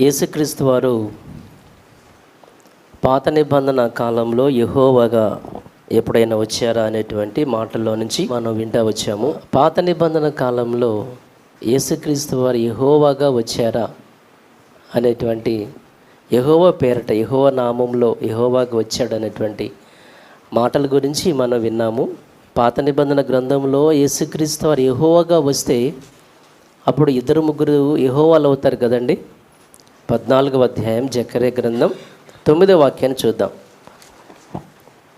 యేసుక్రీస్తు వారు పాత నిబంధన కాలంలో యహోవగా ఎప్పుడైనా వచ్చారా అనేటువంటి మాటల్లో నుంచి మనం వింటా వచ్చాము. పాత నిబంధన కాలంలో యేసుక్రీస్తు వారు యహోవాగా వచ్చారా అనేటువంటి యహోవ పేరట యహోవ నామంలో యహోవాగా వచ్చాడు అనేటువంటి మాటల గురించి మనం విన్నాము. పాత నిబంధన గ్రంథంలో యేసుక్రీస్తు వారు యహోవాగా వస్తే అప్పుడు ఇద్దరు ముగ్గురు యహోవాలు అవుతారు కదండి. పద్నాలుగవ అధ్యాయం జకరే గ్రంథం తొమ్మిదో వాక్యాన్ని చూద్దాం.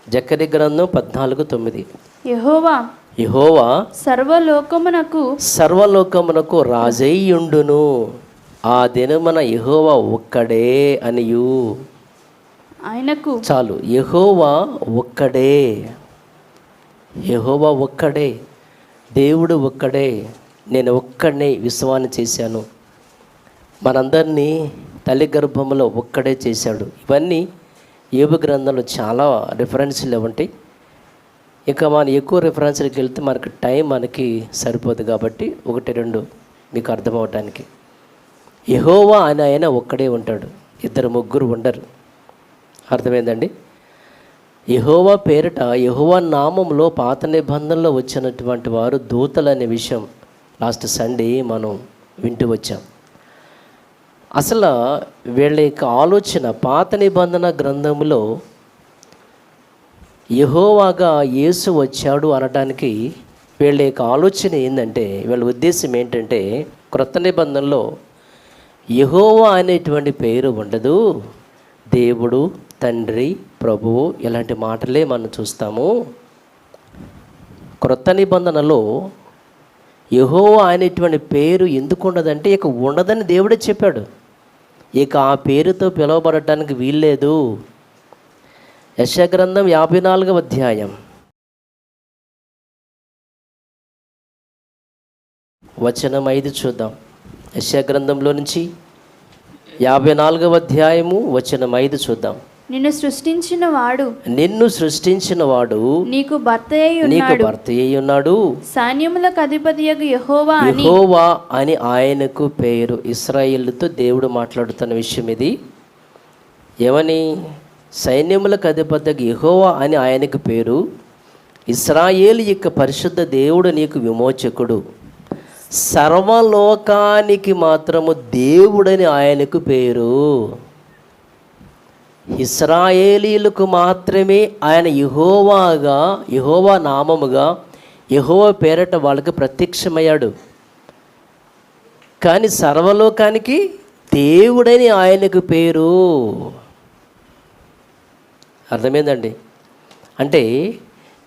జకరే గ్రంథం పద్నాలుగు తొమ్మిది. యెహోవా యెహోవా సర్వలోకమునకు సర్వలోకమునకు రాజయ్యుండును ఆ దినమున యెహోవా ఒక్కడే అనియు. ఆయనకు చాలు. యెహోవా ఒక్కడే. యెహోవా ఒక్కడే. దేవుడు ఒక్కడే. నేను ఒక్కడనే విశ్వాన్ని చేశాను. మనందరినీ తల్లి గర్భంలో ఒక్కడే చేశాడు. ఇవన్నీ ఏబు గ్రంథంలో చాలా రిఫరెన్స్లు ఉంటాయి. ఇంకా మనం ఎక్కువ రిఫరెన్స్కి వెళ్తే మనకి టైం మనకి సరిపోదు కాబట్టి ఒకటి రెండు మీకు అర్థమవటానికి. యహోవా అని ఆయన ఒక్కడే ఉంటాడు. ఇద్దరు ముగ్గురు ఉండరు. అర్థమైందండి? యహోవా పేరిట యహోవా నామంలో పాత నిబంధనలో వచ్చినటువంటి వారు దూతలు అనే విషయం లాస్ట్ సండే మనం వింటూ వచ్చాం. అసలు వీళ్ళ యొక్క ఆలోచన పాత నిబంధన గ్రంథంలో యహోవాగా యేసు వచ్చాడు అనడానికి వీళ్ళ యొక్క ఆలోచన ఏంటంటే వీళ్ళ ఉద్దేశం ఏంటంటే క్రొత్త నిబంధనలో యహోవా అనేటువంటి పేరు ఉండదు. దేవుడు తండ్రి ప్రభువు ఇలాంటి మాటలే మనం చూస్తాము. క్రొత్త నిబంధనలో యహోవా అనేటువంటి పేరు ఎందుకు ఉండదంటే ఇక ఉండదని దేవుడే చెప్పాడు. ఇక ఆ పేరుతో పిలువబడటానికి వీల్లేదు. యశగ్రంథం యాభై నాలుగవ అధ్యాయం. వచనం ఐదు చూద్దాం. యశగ్రంథంలో నుంచి యాభై నాలుగవ అధ్యాయము వచనం ఐదు చూద్దాం. నిన్ను సృష్టించిన వాడు నిన్ను సృష్టించిన వాడు నీకు భర్త నీకు భర్త అయి ఉన్నాడు. సైన్యములకు అధిపతియగు యెహోవా అని. యెహోవా అని ఆయనకు పేరు. ఇస్రాయిల్తో దేవుడు మాట్లాడుతున్న విషయం ఇది. ఏమని సైన్యములకు అధిపతికి యెహోవా అని ఆయనకు పేరు. ఇస్రాయేలు యొక్క పరిశుద్ధ దేవుడు నీకు విమోచకుడు. సర్వలోకానికి మాత్రము దేవుడని ఆయనకు పేరు. ఇస్రాయేలీలకు మాత్రమే ఆయన యహోవాగా యహోవా నామముగా యహోవా పేరట వాళ్ళకి ప్రత్యక్షమయ్యాడు. కానీ సర్వలోకానికి దేవుడని ఆయనకు పేరు. అర్థమైందండి? అంటే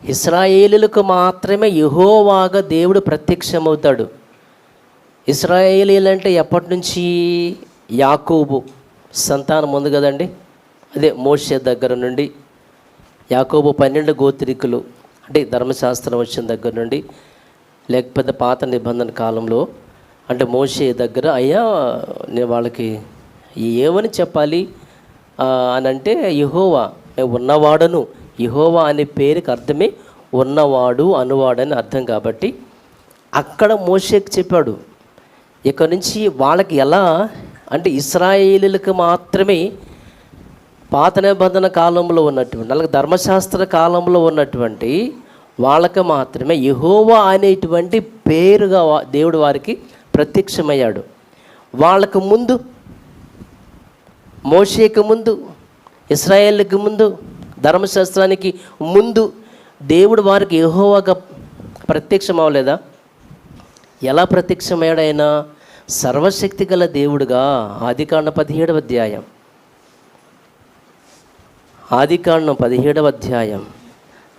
ఇస్రాయేలీలకు మాత్రమే యహోవాగా దేవుడు ప్రత్యక్షమవుతాడు. ఇస్రాయేలీలు అంటే ఎప్పటి నుంచి? యాకోబు సంతానం ఉంది కదండి. అదే మోషే దగ్గర నుండి యాకోబు పన్నెండు గోత్రికులు అంటే ధర్మశాస్త్రం వచ్చిన దగ్గర నుండి లేకపోతే పాత నిబంధన కాలంలో అంటే మోషే దగ్గర అయ్యా నేను వాళ్ళకి ఏమని చెప్పాలి? అని అంటే యహోవా నేను ఉన్నవాడను యహోవా అనే పేరుకి అర్థమే ఉన్నవాడు అనువాడని అర్థం కాబట్టి అక్కడ మోషేకి చెప్పాడు ఇక్కడ నుంచి వాళ్ళకి ఎలా? అంటే ఇస్రాయేలీలకు మాత్రమే పాత నిబంధన కాలంలో ఉన్నటువంటి అలాగే ధర్మశాస్త్ర కాలంలో ఉన్నటువంటి వాళ్ళకి మాత్రమే యహోవా అనేటువంటి పేరుగా దేవుడు వారికి ప్రత్యక్షమయ్యాడు. వాళ్ళకు ముందు మోషేకు ముందు ఇస్రాయేల్కి ముందు ధర్మశాస్త్రానికి ముందు దేవుడు వారికి యహోవాగా ప్రత్యక్షం అవ్వలేదా ఎలా ప్రత్యక్షమయ్యాడు ఆయన సర్వశక్తి గల దేవుడుగా ఆదికాండ పదిహేడవ అధ్యాయం. ఆదికాండం పదిహేడవ అధ్యాయం.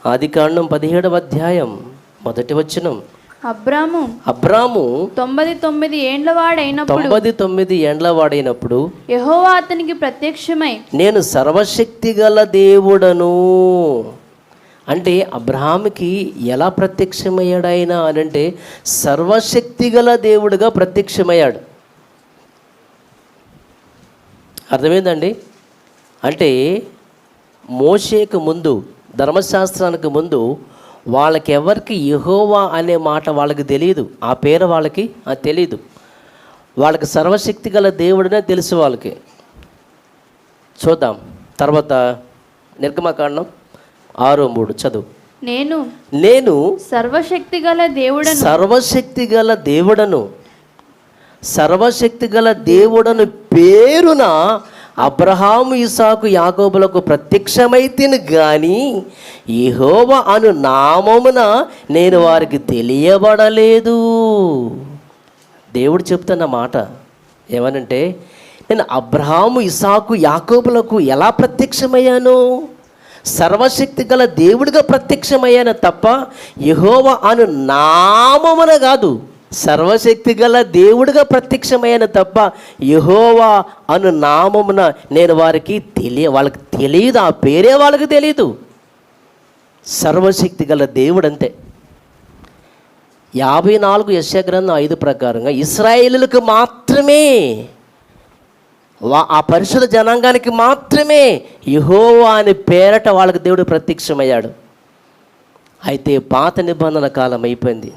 ఆదికాండం పదిహేడవ అధ్యాయం మొదటి వచనం. అబ్రాము అబ్రాము తొంభై తొమ్మిది ఏండ్ల వాడైనప్పుడు తొంభై తొమ్మిది ఏండ్ల వాడైనప్పుడు యెహోవా అతనికి ప్రత్యక్షమై నేను సర్వశక్తి గల దేవుడను. అంటే అబ్రహాముకి ఎలా ప్రత్యక్షమయ్యాడు ఆయన అని అంటే సర్వశక్తి గల దేవుడుగా ప్రత్యక్షమయ్యాడు. అర్థమైందండి? అంటే మోషేకు ముందు ధర్మశాస్త్రానికి ముందు వాళ్ళకి ఎవరికి యెహోవా అనే మాట వాళ్ళకి తెలియదు ఆ పేరు వాళ్ళకి తెలియదు వాళ్ళకి సర్వశక్తి గల దేవుడనే తెలుసు వాళ్ళకి. చూద్దాం. తర్వాత నిర్గమకాండం ఆరు మూడు చదువు. నేను నేను సర్వశక్తి గల దేవుడను. సర్వశక్తి గల దేవుడను. సర్వశక్తి గల దేవుడను పేరున అబ్రహాము ఇసాకు యాకోబులకు ప్రత్యక్షమైతేను గాని యెహోవ అను నామమున నేను వారికి తెలియబడలేదు. దేవుడు చెప్తున్న మాట ఏమనంటే నేను అబ్రహాము ఇసాకు యాకోబులకు ఎలా ప్రత్యక్షమయ్యాను? సర్వశక్తి గల దేవుడిగా ప్రత్యక్షమయ్యాను తప్ప యహోవ అను నామమున కాదు. సర్వశక్తి గల దేవుడిగా ప్రత్యక్షమయ్యాను తప్ప యహోవా అను నామమున నేను వారికి తెలియ వాళ్ళకి తెలియదు ఆ పేరే వాళ్ళకి తెలియదు సర్వశక్తి గల దేవుడు అంతే యాభై నాలుగు యశగ్రంథం ఐదు ప్రకారంగా ఇస్రాయేలులకు మాత్రమే వా- ఆ పరిశుద్ధ జనాంగానికి మాత్రమే యహోవా అని పేరట వాళ్ళకి దేవుడు ప్రత్యక్షమయ్యాడు. అయితే పాత నిబంధన కాలం అయిపోయింది.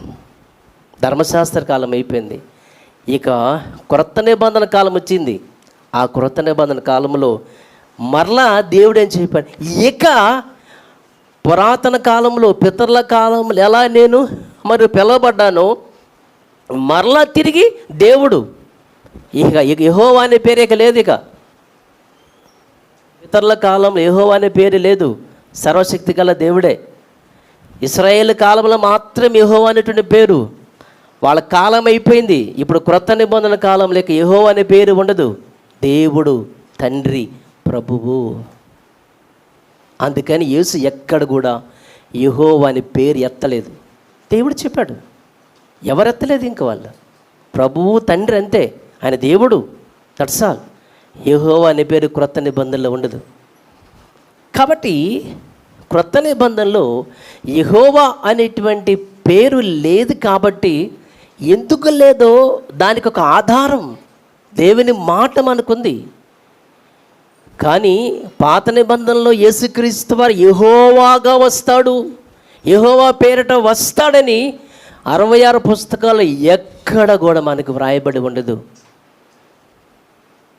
ధర్మశాస్త్ర కాలం అయిపోయింది. ఇక క్రొత్త నిబంధన కాలం వచ్చింది. ఆ క్రొత్త నిబంధన కాలంలో మరలా దేవుడు ఏం చెప్పాడు? ఇక పురాతన కాలంలో పితరుల కాలంలో ఎలా నేను మరి పిలవబడ్డానో మరలా తిరిగి దేవుడు. ఇక ఇక అనే పేరు ఇక లేదు ఇక. ఇతరుల కాలంలో యహోవా అనే పేరు లేదు. సర్వశక్తి గల దేవుడే. ఇస్రాయేల్ కాలంలో మాత్రం యహోవా అనేటువంటి పేరు. వాళ్ళ కాలం అయిపోయింది. ఇప్పుడు క్రొత్త నిబంధన కాలం లేక యహో అనే పేరు ఉండదు. దేవుడు తండ్రి ప్రభువు. అందుకని యేసు ఎక్కడ కూడా యహో అని పేరు ఎత్తలేదు. దేవుడు చెప్పాడు ఎవరు ఎత్తలేదు ఇంక వాళ్ళు? ప్రభువు తండ్రి అంతే. ఆయన దేవుడు దట్స్ ఆల్ అనే పేరు క్రొత్త నిబంధనలో ఉండదు. కాబట్టి క్రొత్త నిబంధనలో యహోవా అనేటువంటి పేరు లేదు కాబట్టి ఎందుకు లేదో దానికి ఒక ఆధారం. దేవుని మాట మనకుంది. కానీ పాత నిబంధనలో యేసుక్రీస్తు వారు యహోవాగా వస్తాడు. యహోవా పేరిట వస్తాడని అరవై ఆరు పుస్తకాలు ఎక్కడ కూడా మనకు వ్రాయబడి ఉండదు.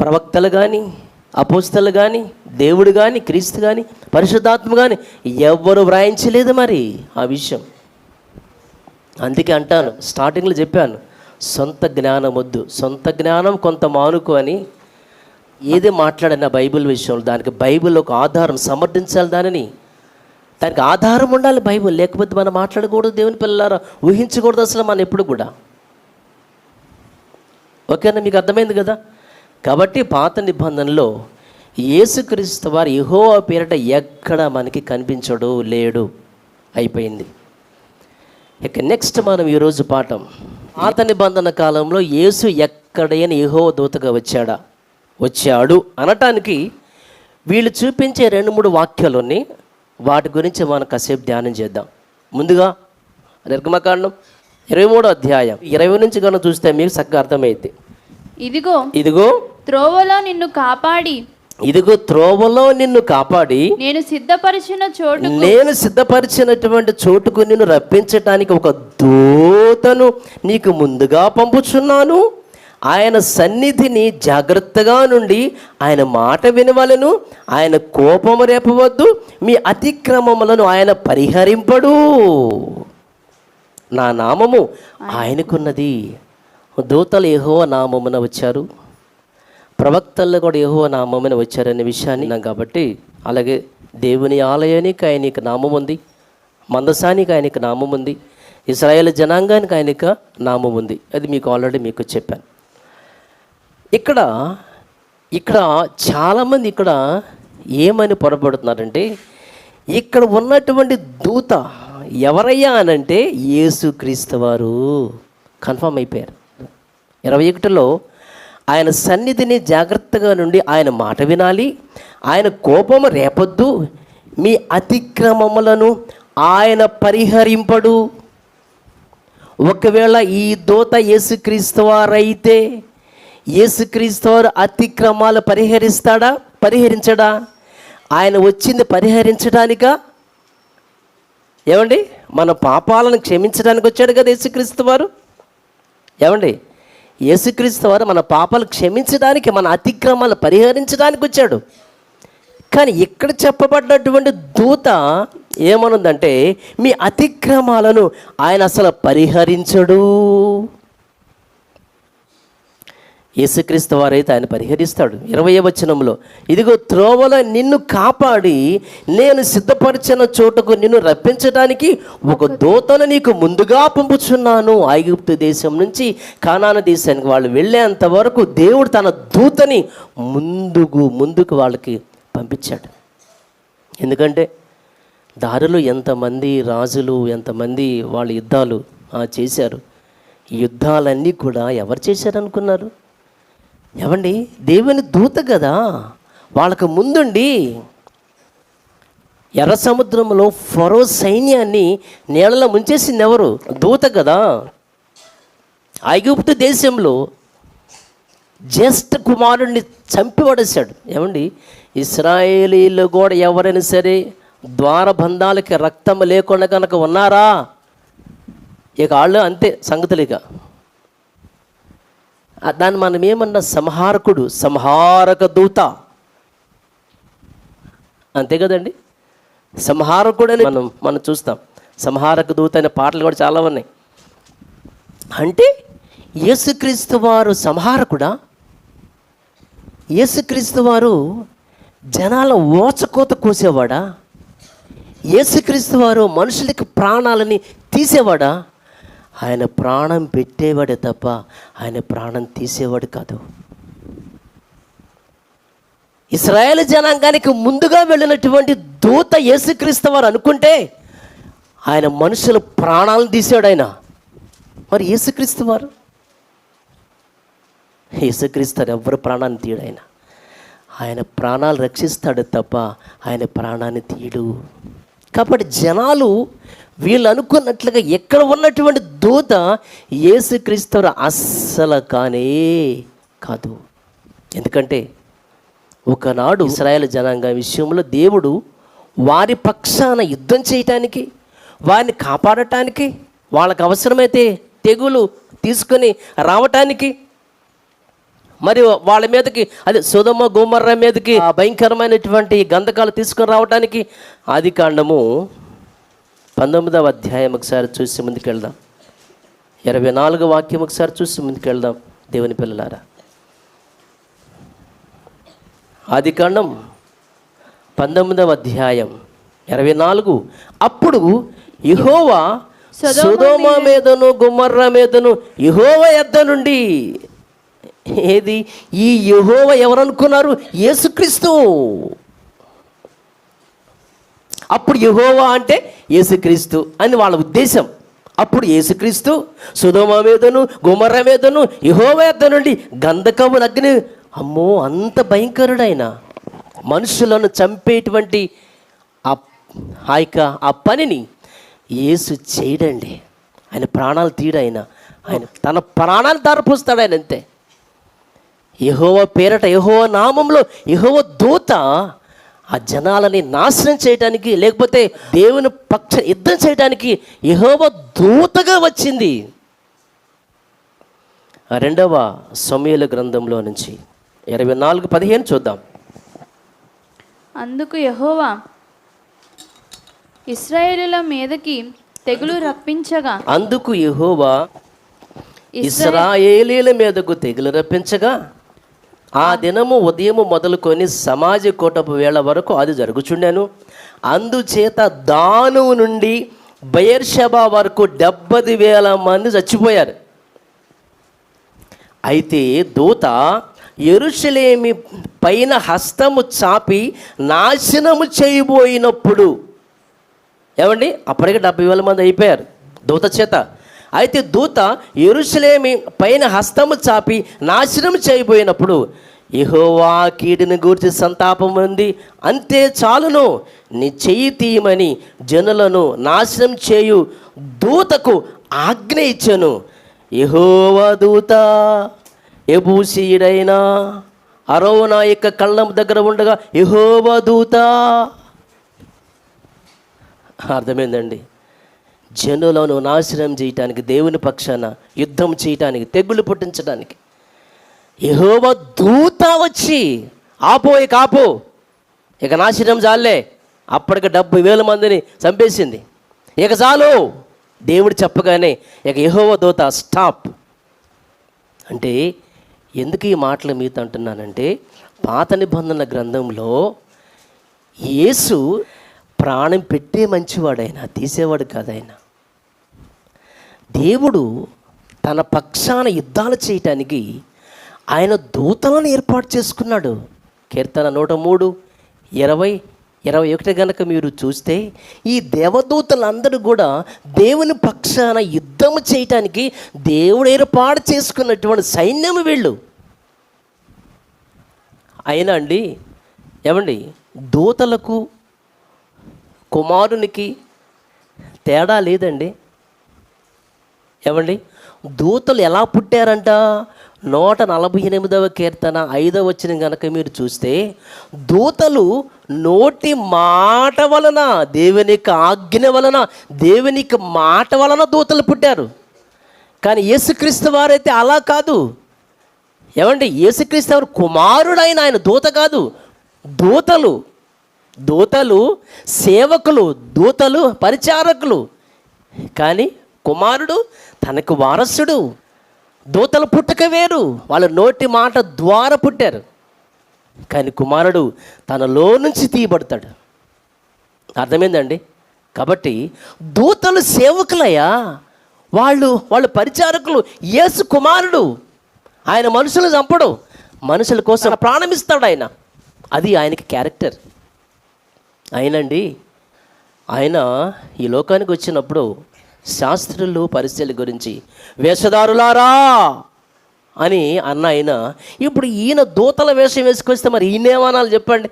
ప్రవక్తలు కానీ అపోస్తలు కానీ దేవుడు కానీ క్రీస్తు కానీ పరిశుద్ధాత్మ కానీ ఎవ్వరు వ్రాయించలేదు మరి ఆ విషయం. అందుకే అంటాను స్టార్టింగ్లో చెప్పాను సొంత జ్ఞానం వద్దు. సొంత జ్ఞానం కొంత మానుకు అని ఏది మాట్లాడినా బైబిల్ విషయంలో దానికి బైబిల్ ఒక ఆధారం సమర్థించాలి దానిని. దానికి ఆధారం ఉండాలి బైబిల్ లేకపోతే మనం మాట్లాడకూడదు దేవుని పిల్లలారా ఊహించకూడదు అసలు మనం ఎప్పుడు కూడా. ఓకేనా మీకు అర్థమైంది కదా? కాబట్టి పాత నిబంధనలో యేసుక్రీస్తు వారు యహో పేరిట ఎక్కడ మనకి కనిపించడు లేడు అయిపోయింది. ఇక నెక్స్ట్ మనం ఈరోజు పాఠం. పాత నిబంధన కాలంలో యేసు ఎక్కడైనా యెహోవ దూతగా వచ్చాడా? వచ్చాడు అనటానికి వీళ్ళు చూపించే రెండు మూడు వాక్యాలుని వాటి గురించి మనం కాసేపు ధ్యానం చేద్దాం. ముందుగా నిర్గమకాండం ఇరవై మూడో అధ్యాయం. ఇరవై నుంచి కనుక చూస్తే మీకు చక్కగా అర్థమైంది ఇదిగో ఇదిగో. త్రోవలో నిన్ను కాపాడి ఇదిగో త్రోవలో నిన్ను కాపాడి నేను సిద్ధపరిచిన చోటు నేను సిద్ధపరిచినటువంటి చోటుకు నిన్ను రప్పించటానికి ఒక దూతను నీకు ముందుగా పంపుచున్నాను. ఆయన సన్నిధిని జాగ్రత్తగా నుండి ఆయన మాట వినవలను. ఆయన కోపము రేపవద్దు. మీ అతిక్రమములను ఆయన పరిహరింపడు. నా నామము ఆయనకున్నది. దూతలు యెహోవా నామమున వచ్చారు. ప్రవక్తల్లో కూడా యహో నామమైన వచ్చారనే విషయాన్ని కాబట్టి అలాగే దేవుని ఆలయానికి ఆయనకి నామం ఉంది మందసానికి ఆయనకి నామం ఉంది ఇస్రాయేల్ జనాంగానికి ఆయనక నామం ఉంది. అది మీకు ఆల్రెడీ మీకు చెప్పాను. ఇక్కడ ఇక్కడ చాలామంది ఇక్కడ ఏమని పొరపడుతున్నారంటే ఇక్కడ ఉన్నటువంటి దూత ఎవరయ్యా అనంటే యేసుక్రీస్తు వారు. కన్ఫర్మ్ అయిపోయారు. ఇరవై ఒకటిలో ఆయన సన్నిధిని జాగ్రత్తగా నుండి ఆయన మాట వినాలి. ఆయన కోపము రేపొద్దు. మీ అతిక్రమములను ఆయన పరిహరింపడు. ఒకవేళ ఈ దూత యేసుక్రీస్తువారైతే యేసుక్రీస్తువారు అతిక్రమాలు పరిహరిస్తాడా? పరిహరించడా? ఆయన వచ్చింది పరిహరించడానిక? ఏమండి? మన పాపాలను క్షమించడానికి వచ్చాడు కదా యేసుక్రీస్తు వారు. ఏమండి? యేసుక్రీస్తు వారు మన పాపాలు క్షమించడానికి మన అతిక్రమాలు పరిహరించడానికి వచ్చాడు. కానీ ఇక్కడ చెప్పబడినటువంటి దూత ఏమనుందంటే మీ అతిక్రమాలను ఆయన అసలు పరిహరించడు. యేసుక్రీస్తు వారైతే ఆయన పరిహరిస్తాడు. ఇరవై వచనంలో ఇదిగో త్రోవల నిన్ను కాపాడి నేను సిద్ధపరిచిన చోటుకు నిన్ను రప్పించడానికి ఒక దూతను నీకు ముందుగా పంపుచున్నాను. ఐగుప్తు దేశం నుంచి కానాన దేశానికి వాళ్ళు వెళ్ళేంత వరకు దేవుడు తన దూతని ముందుకు ముందుకు వాళ్ళకి పంపించాడు. ఎందుకంటే దారిలో ఎంతమంది రాజులు ఎంతమంది వాళ్ళ యుద్ధాలు ఆ, చేశారు. యుద్ధాలన్నీ కూడా ఎవరు చేశారనుకున్నారు? ఏమండి? దేవుని దూత కదా. వాళ్ళకు ముందుండి ఎర్ర సముద్రంలో ఫరో సైన్యాన్ని నీళ్ళలో ముంచేసింది ఎవరు? దూత కదా. ఐగుప్తు దేశంలో జ్యేష్ఠ కుమారుడిని చంపిపడేశాడు. ఏమండి? ఇస్రాయేలీలు కూడా ఎవరైనా సరే ద్వారబంధాలకి రక్తం లేకుండా కనుక ఉన్నారా? ఇక వాళ్ళు అంతే సంగతులు ఇక. దాన్ని మనం ఏమన్నా సంహారకుడు సంహారక దూత. అంతే కదండి? సంహారకుడు అని మనం మనం చూస్తాం. సంహారక దూత అనే పాటలు కూడా చాలా ఉన్నాయి. అంటే యేసుక్రీస్తు వారు సంహారకుడా? యేసుక్రీస్తు వారు జనాల ఓచకోత కోసేవాడా? యేసుక్రీస్తు వారు మనుషులకి ప్రాణాలని తీసేవాడా? ఆయన ప్రాణం పెట్టేవాడే తప్ప ఆయన ప్రాణం తీసేవాడు కాదు. ఇస్రాయేల్ జనాంగానికి ముందుగా వెళ్ళినటువంటి దూత యేసుక్రీస్తు వారు అనుకుంటే ఆయన మనుషుల ప్రాణాలను తీసాడు ఆయన. మరి యేసుక్రీస్తు వారు? యేసుక్రీస్తు ఎవరు ప్రాణాన్ని తీయడు ఆయన. ఆయన ప్రాణాలు రక్షిస్తాడు తప్ప ఆయన ప్రాణాన్ని తీయడు. కాబట్టి జనాలు వీళ్ళు అనుకున్నట్లుగా ఎక్కడ ఉన్నటువంటి దూత యేసుక్రీస్తు అస్సలు కానే కాదు. ఎందుకంటే ఒకనాడు ఇస్రాయల్ జనాంగం విషయంలో దేవుడు వారి పక్షాన యుద్ధం చేయటానికి వారిని కాపాడటానికి వాళ్ళకు అవసరమైతే తెగులు తీసుకొని రావటానికి మరి వాళ్ళ మీదకి అదే సుధమ్మ గోమర్ర మీదకి ఆ భయంకరమైనటువంటి గంధకాలు తీసుకొని రావటానికి ఆది కాండము పంతొమ్మిదవ అధ్యాయం ఒకసారి చూసి ముందుకెళ్దాం. ఇరవై నాలుగు వాక్యం ఒకసారి చూసి ముందుకెళ్దాం దేవుని పిల్లలారా. ఆది కాండం పంతొమ్మిదవ అధ్యాయం ఇరవై నాలుగు. అప్పుడు యహోవా సుధోమ మీదను గుమ్మర్ర మీదను యహోవ ఎద్ద నుండి ఏది? ఈ యహోవ ఎవరనుకున్నారు? యేసుక్రీస్తు. అప్పుడు యహోవా అంటే యేసుక్రీస్తు అని వాళ్ళ ఉద్దేశం. అప్పుడు యేసుక్రీస్తు సుధోమ మీదను గుమర్ర మీదను యహోవేద నుండి గంధకము అగ్ని. అమ్మో అంత భయంకరుడైన మనుషులను చంపేటువంటి ఆ యొక్క ఆ పనిని యేసు చేయడండి. ఆయన ప్రాణాలు తీయడాయన ఆయన తన ప్రాణాలు దారిపోస్తాడు ఆయన అంతే. యహోవ పేరట యహోవ నామంలో యహోవ దూత ఆ జనాలని నాశనం చేయడానికి లేకపోతే దేవుని పక్ష యుద్ధం చేయడానికి యహోవ దూతగా వచ్చింది. రెండవ సమయల గ్రంథంలో నుంచి ఇరవై నాలుగు పదిహేను చూద్దాం. అందుకు యహోవా ఇస్రాయేలుల మీదకి తెగులు రప్పించగా. అందుకు యహోవా ఇస్రాయేలీల మీదకు తెగులు రప్పించగా ఆ దినము ఉదయము మొదలుకొని సమాజ కూటపు వేళ వరకు అది జరుగుచుండాను. అందుచేత దాను నుండి బయర్షబా వరకు డెబ్బది వేల మంది చచ్చిపోయారు. అయితే దూత ఎరుషలేమి పైన హస్తము చాపి నాశనము చేయబోయినప్పుడు ఏమండి? అప్పటికే డెబ్బై వేల మంది అయిపోయారు. దూత చేత అయితే దూత ఎరుసలేమి పైన హస్తము చాపి నాశనం చేయబోయినప్పుడు ఇహోవా కీడిని గూర్చి సంతాపం ఉంది. అంతే చాలును నీ చెయ్యి తీయమని జనులను నాశనం చేయు దూతకు ఆజ్ఞ ఇచ్చాను. యెహోవా దూత ఎబూసీయుడైన అరోనా యొక్క కళ్ళం దగ్గర ఉండగా యెహోవా దూత. అర్థమైందండి? జనులను నాశనం చేయటానికి దేవుని పక్షాన యుద్ధం చేయటానికి తెగులు పుట్టించడానికి యెహోవ దూత వచ్చి ఆపో ఇక ఆపో. ఇక నాశనం చాలే. అప్పటికి డెబ్బై వేల మందిని చంపేసింది. ఇక చాలు. దేవుడు చెప్పగానే ఇక యహోవ దూత స్టాప్. అంటే ఎందుకు ఈ మాటలు మీతో అంటున్నానంటే పాత నిబంధనల గ్రంథంలో యేసు ప్రాణం పెట్టే మంచివాడైనా తీసేవాడు కాదైనా దేవుడు తన పక్షాన యుద్ధాలు చేయటానికి ఆయన దూతలను ఏర్పాటు చేసుకున్నాడు. కీర్తన నూట మూడు ఇరవై ఇరవై ఒకటి కనుక మీరు చూస్తే ఈ దేవదూతలందరూ కూడా దేవుని పక్షాన యుద్ధం చేయటానికి దేవుడు ఏర్పాటు చేసుకున్నటువంటి సైన్యం వీళ్ళు. అయినా అండి ఏమండి దూతలకు కుమారునికి తేడా లేదండి. ఏమండి? దూతలు ఎలా పుట్టారంట? నూట నలభై ఎనిమిదవ కీర్తన ఐదవ వచ్చిన కనుక మీరు చూస్తే దూతలు నోటి మాట వలన దేవుని యొక్క ఆజ్ఞ వలన దేవుని యొక్క మాట వలన దూతలు పుట్టారు. కానీ యేసుక్రీస్తు వారైతే అలా కాదు. ఏమంటే యేసుక్రీస్తు వారు కుమారుడైన ఆయన దూత కాదు. దూతలు దూతలు సేవకులు దూతలు పరిచారకులు. కానీ కుమారుడు తనకు వారసుడు దూతల పుట్టుక వేరు వాళ్ళ నోటి మాట ద్వారా పుట్టారు. కానీ కుమారుడు తనలో నుంచి తీయబడతాడు. అర్థమైందండి? కాబట్టి దూతలు సేవకులయ్యా వాళ్ళు వాళ్ళు పరిచారకులు యేసు కుమారుడు. ఆయన మనుషులు చంపడు. మనుషుల కోసం ప్రాణం ఇస్తాడు ఆయన. అది ఆయనకి క్యారెక్టర్. అయినండి ఆయన ఈ లోకానికి వచ్చినప్పుడు శాస్త్రులు పరిస్థితుల గురించి. వేషధారులారా! అని అన్న ఆయన ఇప్పుడు ఈయన దూతల వేషం వేసుకొస్తే మరి ఈయనేమనాలి చెప్పండి?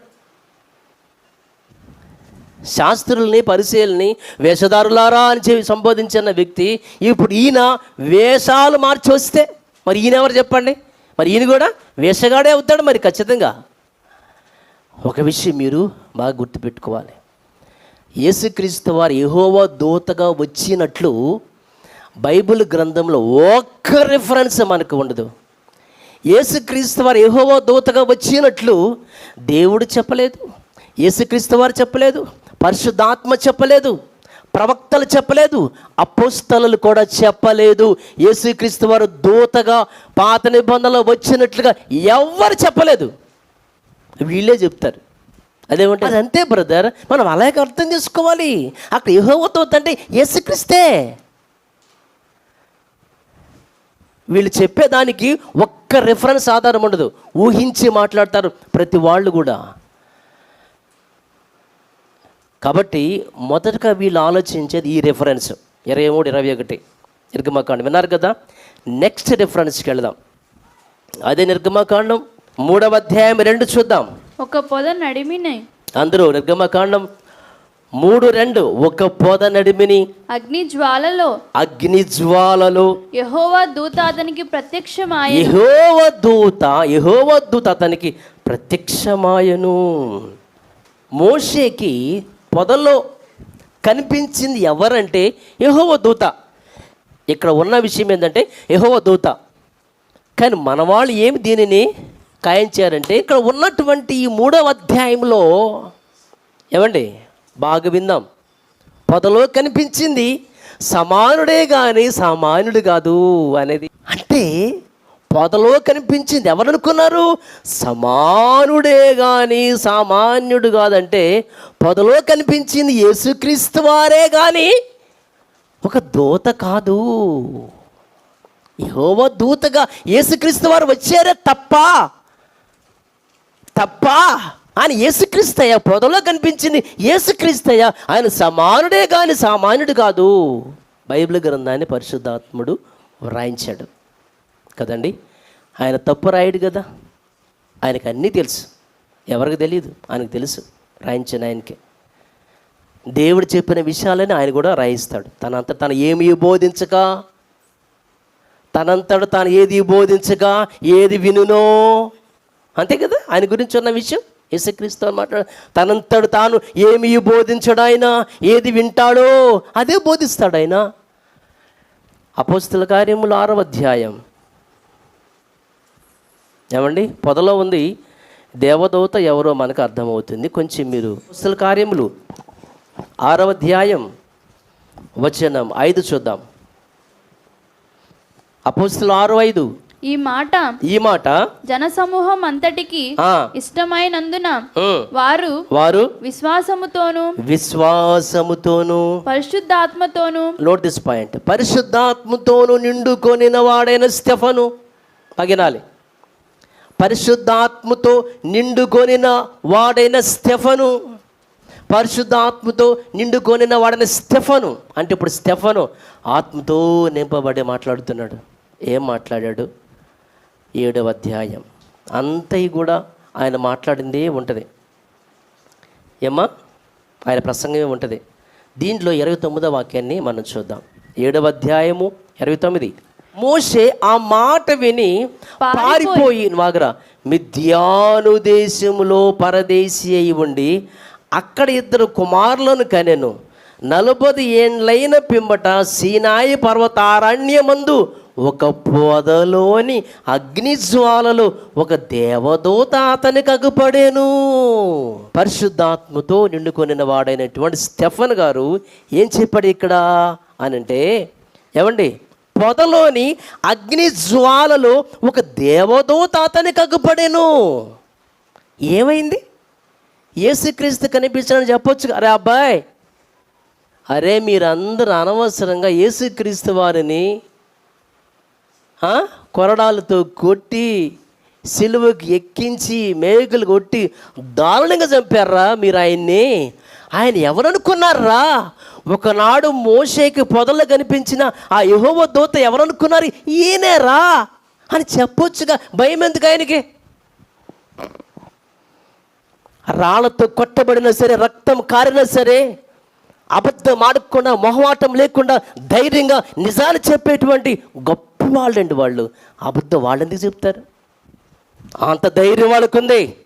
శాస్త్రుల్ని పరిశీలని వేషధారులారా అని చెప్పి సంబోధించిన వ్యక్తి ఇప్పుడు ఈయన వేషాలు మార్చి వస్తే మరి ఈయన ఎవరు చెప్పండి? మరి ఈయన కూడా వేషగాడే అవుతాడు మరి ఖచ్చితంగా. ఒక విషయం మీరు బాగా గుర్తుపెట్టుకోవాలి. యేసుక్రీస్తు వారు యెహోవా దూతగా వచ్చినట్లు బైబిల్ గ్రంథంలో ఒక్క రిఫరెన్స్ మనకు ఉండదు. యేసుక్రీస్తు వారు యెహోవా దూతగా వచ్చినట్లు దేవుడు చెప్పలేదు యేసుక్రీస్తు వారు చెప్పలేదు పరిశుద్ధాత్మ చెప్పలేదు ప్రవక్తలు చెప్పలేదు అపోస్తలు కూడా చెప్పలేదు. యేసుక్రీస్తు వారు దూతగా పాత నిబంధనలో వచ్చినట్లుగా ఎవ్వరు చెప్పలేదు? వీళ్ళే చెప్తారు. అదేమంటే అది అంతే బ్రదర్ మనం అలాగే అర్థం చేసుకోవాలి. అక్కడ యెహోవాతో అంటే యేసుక్రీస్తే. వీళ్ళు చెప్పేదానికి ఒక్క రిఫరెన్స్ ఆధారం ఉండదు. ఊహించి మాట్లాడతారు ప్రతి వాళ్ళు కూడా. కాబట్టి మొదటగా వీళ్ళు ఆలోచించేది ఈ రిఫరెన్స్ ఇరవై మూడు ఇరవై ఒకటి. నిర్గమకాండం. విన్నారు కదా? నెక్స్ట్ రిఫరెన్స్కి వెళదాం. అదే నిర్గమకాండం. మూడవ అధ్యాయం రెండు చూద్దాం. ఒక పొద నడిమిని. అందరూ నిర్గమకాండం మూడు రెండు ఒక పొద నడిమిని అగ్ని జ్వాలలో. అగ్ని జ్వాలలు. యెహోవా దూత అతనికి ప్రత్యక్షమాయ యహోవ దూత యహోవ దూత అతనికి ప్రత్యక్షమాయను. మోషేకి పొదలో కనిపించింది ఎవరంటే యహోవ దూత. ఇక్కడ ఉన్న విషయం ఏంటంటే యహోవ దూత. కానీ మన వాళ్ళు ఏమి దీనిని ఖాయించారంటే ఇక్కడ ఉన్నటువంటి ఈ మూడవ అధ్యాయంలో ఏమండి? బాగా విందాం. పొదలో కనిపించింది సమానుడే కానీ సామాన్యుడు కాదు అనేది. అంటే పొదలో కనిపించింది ఎవరనుకున్నారు? సమానుడే కానీ సామాన్యుడు కాదంటే పొదలో కనిపించింది యేసుక్రీస్తు వారే కానీ ఒక దూత కాదు. యహోవ దూతగా యేసుక్రీస్తు వారు వచ్చారే తప్ప తప్ప ఆయన యేసుక్రీస్తయ్య పొదలో కనిపించింది. యేసుక్రీస్తయ్య ఆయన సమానుడే కానీ సామాన్యుడు కాదు. బైబిల్ గ్రంథాన్ని పరిశుద్ధాత్ముడు వ్రాయించాడు. కదండి? ఆయన తప్పు రాయడు కదా? ఆయనకు అన్నీ తెలుసు. ఎవరికి తెలియదు ఆయనకు తెలుసు. రాయించిన ఆయనకి. దేవుడు చెప్పిన విషయాలని ఆయన కూడా రాయిస్తాడు. తనంత తను ఏమి బోధించక తనంతడు తాను ఏది బోధించగా ఏది వినునో అంతే కదా? ఆయన గురించి ఉన్న విషయం? యేసుక్రీస్తు అని మాట్లాడు తనంతడు తాను ఏమి బోధించడు ఆయన ఏది వింటాడో అదే బోధిస్తాడు ఆయన అపోస్తుల కార్యములు ఆరవ అధ్యాయం. ఏమండి? పొదలో ఉంది దేవదూత ఎవరో మనకు అర్థమవుతుంది. కొంచెం మీరు అపోస్తుల కార్యములు ఆరవ అధ్యాయం వచనం ఐదు చూద్దాం. అపోస్తులు ఆరు ఐదు. ఈ మాట ఈ మాట జనసమూహం అంతటికి ఇష్టమైనందున వారు వారు విశ్వాసముతోను విశ్వాసముతోను పరిశుద్ధాత్మతోను నోట్ దిస్ పాయింట్ పరిశుద్ధాత్మతోను నిండుకొనిన వాడైన స్టెఫను పగినాలి పరిశుద్ధాత్మతో నిండుకొనిన వాడైన స్టెఫను పరిశుద్ధాత్మతో నిండుకొనిన వాడైన స్టెఫను అంటే ఇప్పుడు స్టెఫను ఆత్మతో నింపబడి మాట్లాడుతున్నాడు. ఏం మాట్లాడాడు? ఏడవ అధ్యాయం. అంతయి కూడా ఆయన మాట్లాడిందే ఉంటుంది. ఏమ్మా? ఆయన ప్రసంగమే ఉంటుంది. దీంట్లో ఇరవై తొమ్మిదో వాక్యాన్ని మనం చూద్దాం. ఏడవ అధ్యాయము ఇరవై తొమ్మిది. మోషే ఆ మాట విని పారిపోయి వాగరా మిథ్యాను దేశములో పరదేశీ అయి ఉండి అక్కడ ఇద్దరు కుమారులను కనెను. నలభై ఏండ్లైన పిమ్మట సీనాయి పర్వతారణ్యమందు ఒక పొదలోని అగ్నిజ్వాలలు ఒక దేవదూత అతనికి అగుపడేను. పరిశుద్ధాత్మతో నిండుకొనిన వాడైనటువంటి స్టెఫన్ గారు ఏం చెప్పాడు ఇక్కడ అని అంటే ఏమండి పొదలోని అగ్ని జ్వాలలో ఒక దేవదూత అతనికి అగ్గుపడేను ఏమైంది? ఏసుక్రీస్తు కనిపించాలని చెప్పొచ్చు. అరే అబ్బాయ్ అరే మీరందరూ అనవసరంగా యేసుక్రీస్తు వారిని కొరడాలతో కొట్టి సిలువకి ఎక్కించి మేకులు కొట్టి దారుణంగా చంపారా మీరు ఆయన్ని? ఆయన ఎవరనుకున్నారా? ఒకనాడు మోషేకి పొదలు కనిపించిన ఆ యహోవ దూత ఎవరనుకున్నారు? ఈయనేరా? అని చెప్పొచ్చుగా. భయం ఎందుకు ఆయనకి? రాళ్ళతో కొట్టబడినా సరే రక్తం కారినా సరే అబద్ధం ఆడకుండా మొహమాటం లేకుండా ధైర్యంగా నిజాలు చెప్పేటువంటి గొప్ప వాళ్ళండి వాళ్ళు. అబద్ధం వాళ్ళు ఎందుకు చెప్తారు? అంత ధైర్యం వాళ్ళకుంది.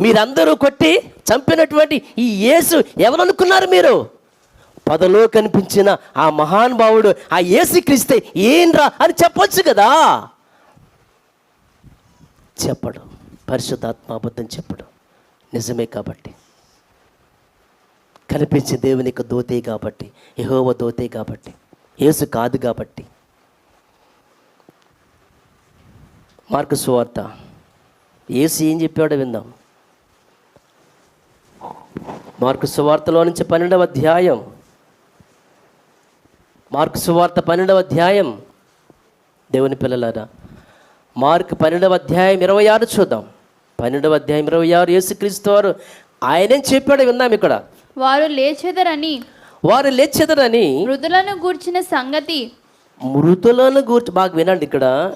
మీరందరూ కొట్టి చంపినటువంటి ఈ యేసు ఎవరనుకున్నారు మీరు? పదలో కనిపించిన ఆ మహానుభావుడు ఆ ఏసు క్రిస్తే ఏంరా అని చెప్పొచ్చు కదా? చెప్పడు. పరిశుద్ధాత్మ అబద్ధం చెప్పడు. నిజమే కాబట్టి. కనిపించే దేవుని యొక్క దోతే కాబట్టి యహోవ దోతే కాబట్టి యేసు కాదు కాబట్టి. మార్కు సువార్త. యేసు ఏం చెప్పాడో విందాం. మార్కు సువార్తలో నుంచి పన్నెండవ అధ్యాయం. మార్కు సువార్త పన్నెండవ అధ్యాయం. దేవుని పిల్లలారా మార్క్ పన్నెండవ అధ్యాయం ఇరవై ఆరు చూద్దాం. పన్నెండవ అధ్యాయం ఇరవై ఆరు యేసుక్రీస్తు వారు ఆయనేం చెప్పాడు విన్నాం ఇక్కడ. వారు లేచెదరని వారు లేచెదరని మృదులను గూర్చిన సంగతి. మృతులను గూర్చి బాగా వినండి ఇక్కడ.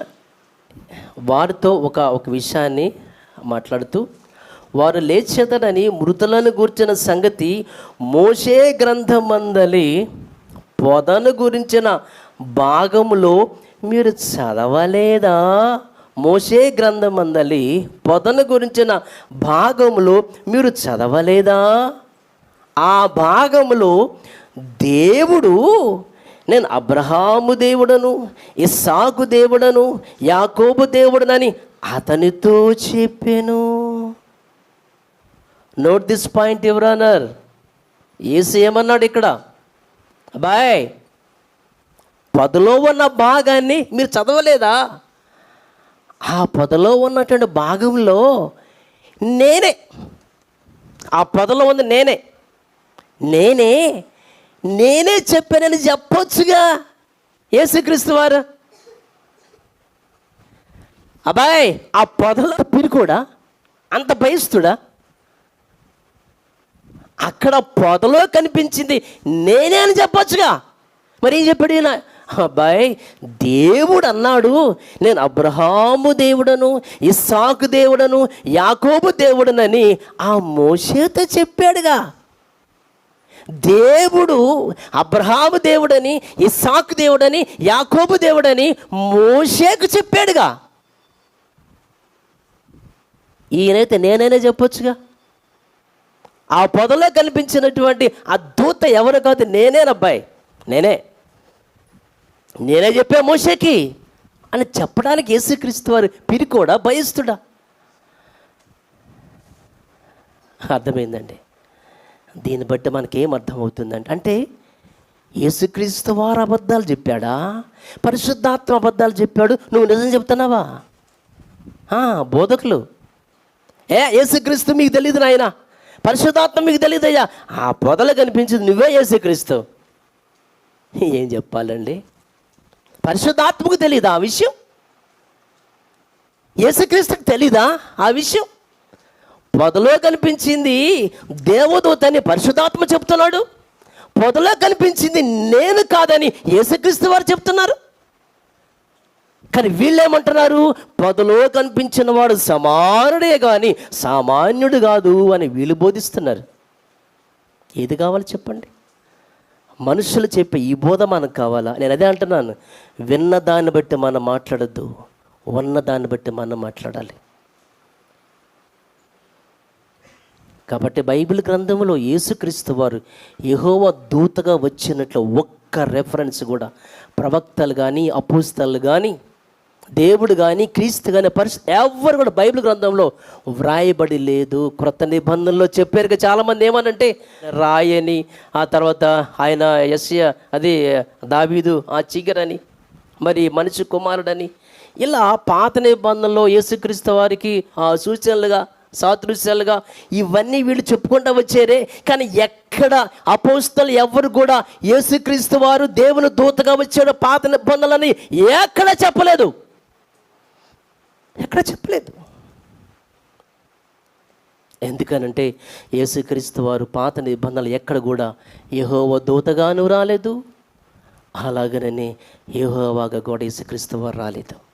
వారితో ఒక ఒక విషయాన్ని మాట్లాడుతూ వారు లేచెదరని మృతులను గూర్చిన సంగతి మోషే గ్రంథమందలి పొదను గురించిన భాగములో మీరు చదవలేదా? మోషే గ్రంథమందలి పొదను గురించిన భాగములో మీరు చదవలేదా? ఆ భాగంలో దేవుడు నేను అబ్రహాము దేవుడను ఇస్సాకు దేవుడను యాకోబు దేవుడనని అతనితో చెప్పాను. నోట్ దిస్ పాయింట్ ఎవరన్నారు ఏసు ఏమన్నాడు ఇక్కడ? బాయ్ పదలో ఉన్న భాగాన్ని మీరు చదవలేదా? ఆ పదలో ఉన్నటువంటి భాగంలో నేనే ఆ పదలో ఉంది నేనే. నేనే నేనే చెప్పానని చెప్పొచ్చుగా. యేసుక్రీస్తు వారు. అబ్బాయ్ ఆ పొదలో పిరుకోడా అంత భయస్తుడా అక్కడ పొదలో కనిపించింది నేనే అని చెప్పొచ్చుగా. మరి ఏం చెప్పాడు ఈయన? అబ్బాయి దేవుడు అన్నాడు నేను అబ్రహాము దేవుడను ఇస్సాకు దేవుడను యాకోబు దేవుడనని ఆ మోషేతో చెప్పాడుగా. దేవుడు అబ్రహాము దేవుడని ఇస్సాకు దేవుడని యాకోబు దేవుడని మోషేకు చెప్పాడుగా. ఈయనైతే నేనైనా చెప్పొచ్చుగా. ఆ పొదలో కనిపించినటువంటి ఆ దూత ఎవరు కాదు నేనేనబ్బాయి నేనే. నేనే చెప్పా మోషేకి అని చెప్పడానికి యేసుక్రీస్తు వారు పిరికోడా భయస్తుడా? అర్థమైందండి. దీన్ని బట్టి మనకేం అర్థమవుతుందంటే అంటే యేసుక్రీస్తు వారు అబద్ధాలు చెప్పాడా? పరిశుద్ధాత్మ అబద్ధాలు చెప్పాడు? నువ్వు నిజం చెప్తున్నావా? బోధకులు. ఏ యేసుక్రీస్తు మీకు తెలియదు నాయన. పరిశుద్ధాత్మ మీకు తెలియదయ్యా ఆ పొదలు కనిపించింది నువ్వే యేసుక్రీస్తు. ఏం చెప్పాలండి? పరిశుద్ధాత్మకు తెలీదా ఆ విషయం? యేసుక్రీస్తుకు తెలీదా ఆ విషయం? పొదలో కనిపించింది దేవదూతని పరిశుధాత్మ చెప్తున్నాడు. పొదలో కనిపించింది నేను కాదని యేసుక్రీస్తు వారు చెప్తున్నారు. కానీ వీళ్ళేమంటున్నారు? పొదలో కనిపించిన వాడు సమానుడే కానీ సామాన్యుడు కాదు అని వీళ్ళు బోధిస్తున్నారు. ఏది కావాలి చెప్పండి? మనుషులు చెప్పే ఈ బోధ మనకు కావాలా? నేను అదే అంటున్నాను. విన్న దాన్ని బట్టి మనం మాట్లాడద్దు. ఉన్న దాన్ని బట్టి మనం మాట్లాడాలి. కాబట్టి బైబిల్ గ్రంథంలో యేసుక్రీస్తు వారు యహోవ దూతగా వచ్చినట్లు ఒక్క రెఫరెన్స్ కూడా. ప్రవక్తలు కానీ అపోస్తలు కానీ దేవుడు కానీ క్రీస్తు కానీ పరిస్థితి ఎవరు కూడా బైబిల్ గ్రంథంలో వ్రాయబడి లేదు. క్రొత్త నిబంధనలో చెప్పారు చాలామంది ఏమనంటే రాయని ఆ తర్వాత ఆయన యస్య అది దావీదు ఆ చిగరని మరి మనిషి కుమారుడని ఇలా పాత నిబంధనలో యేసుక్రీస్తు వారికి ఆ సూచనలుగా సాదృశ్యాలుగా ఇవన్నీ వీళ్ళు చెప్పుకుంటూ వచ్చారే. కానీ ఎక్కడ అపోస్తలు ఎవరు కూడా యేసుక్రీస్తు వారు దేవుని దూతగా వచ్చాడు పాత నిబంధనలని ఎక్కడ చెప్పలేదు. ఎక్కడ చెప్పలేదు. ఎందుకనంటే యేసుక్రీస్తు వారు పాత నిబంధనలు ఎక్కడ కూడా యహోవ దూతగాను రాలేదు. అలాగనని యహోవాగా కూడా యేసుక్రీస్తు వారు రాలేదు.